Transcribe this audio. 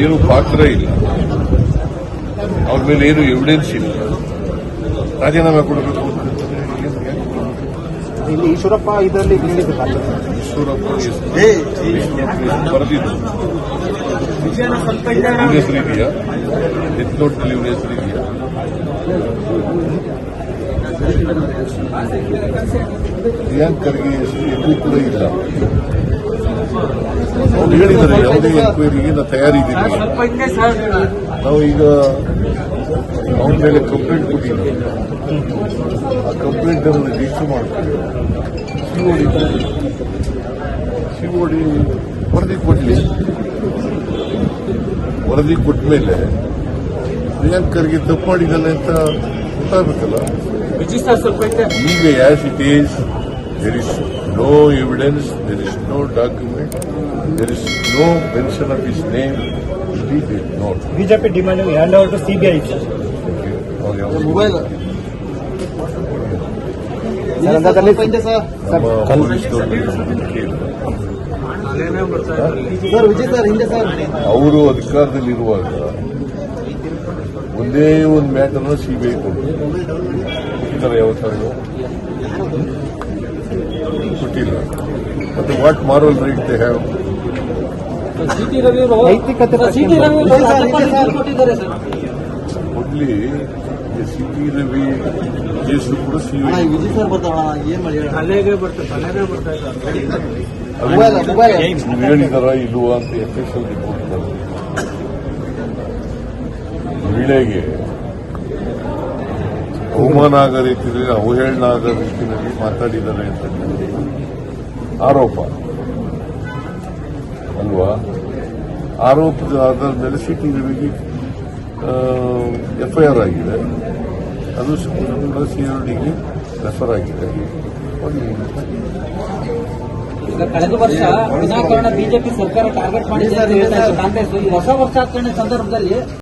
ಅದೇನು ಪಾತ್ರ ಇಲ್ಲ. ಅವ್ರ ಮೇಲೆ ಏನು ಎವಿಡೆನ್ಸ್ ಇಲ್ಲ. ರಾಜೀನಾಮೆ ಕೊಡಬೇಕು ಇಲ್ಲಿ ಈಶ್ವರಪ್ಪ ಇದರಲ್ಲಿ ಈಶ್ವರಪ್ಪ ಬರೆದಿದ್ದು. ಇದೆಯಾ ಡೆತ್ ನೋಟ್ನಲ್ಲಿ ಇದೆಯಾ ಪ್ರಿಯಾಂಕ್ ಹೆಸರು ಎಲ್ಲೂ ಕೂಡ ಇಲ್ಲ. ಅವ್ರು ಹೇಳಿದ್ದಾರೆ, ಯಾವುದೇ ಎನ್ಕ್ವೈರಿಗೆ ನಾವು ತಯಾರಿದ್ದೀವಿ ನಾವು ಈಗ ಅವನ ಮೇಲೆ ಕಂಪ್ಲೇಂಟ್ ಕೊಟ್ಟಿದ್ದೀವಿ ಆ ಕಂಪ್ಲೇಂಟ್ ಅನ್ನು ರಿಜಿಸ್ಟರ್ ಮಾಡ್ತೀವಿ. ಸಿಒಡಿ ವರದಿ ಕೊಡಲಿ. ವರದಿ ಕೊಟ್ಟ ಮೇಲೆ ಪ್ರಿಯಾಂಕ್ ತಪ್ಪು ಮಾಡಿದ್ದಾನೆ ಅಂತ ಗೊತ್ತಾಗಬೇಕಲ್ಲ. ಈಗ as it is there is no evidence there is no document there is no mention of his name not BJP demand hand over to CBI mobile ಸಂದರ್ಭದಲ್ಲಿ ನಮ್ಮ ಪೊಲೀಸ್ನವ್ರನ್ನ ಕೇಳಿ ಸರ್ ವಿಜಯ್ ಸರ್ ಹಿಂದೆ ಸರ್ ಅವರು ಅಧಿಕಾರದಲ್ಲಿರುವಾಗ ಒಂದೇ ಒಂದು ಮ್ಯಾಟರ್ನ ಸಿಬಿಐ ಕೊಡ್ತಾರೆ ಕೊಟ್ಟಿದ್ದಾರೆ ಯಾವತ್ತಾದ್ರು ಕೊಟ್ಟಿಲ್ಲ. ಮತ್ತೆ what moral right they have ಮೊದಲಿ C T Ravi case ಕೂಡ ಸಿ ಈ ಸಿಬಿಐ ವಿಜಯ್ ಸರ್ ಬರ್ತಾವ ಮಹಿಳೆಗೆ ಅವಮಾನ ಆಗೋ ರೀತಿಯಲ್ಲಿ ಅವಹೇಳನ ರೀತಿಯಲ್ಲಿ ಮಾತಾಡಿದ್ದಾರೆ ಅಂತ ಆರೋಪ. ಅಲ್ವಾ? ಆರೋಪದ ಆಧಾರದ ಮೇಲೆ ಸಿ ಟಿ ವಿಗೆ ಎಫ್ಐಆರ್ ಆಗಿದೆ. ಅದು ಸಿಐಡಿಗೆ ರೆಫರ್ ಆಗಿದೆ. ಕಳೆದ ವರ್ಷ ವಿನಾಕಾರಣ ಬಿಜೆಪಿ ಸರ್ಕಾರ ಟಾರ್ಗೆಟ್ ಮಾಡಿದ್ದಾರೆ ಕಾಂಗ್ರೆಸ್. ಹೊಸ ವರ್ಷಾಚರಣೆ ಸಂದರ್ಭದಲ್ಲಿ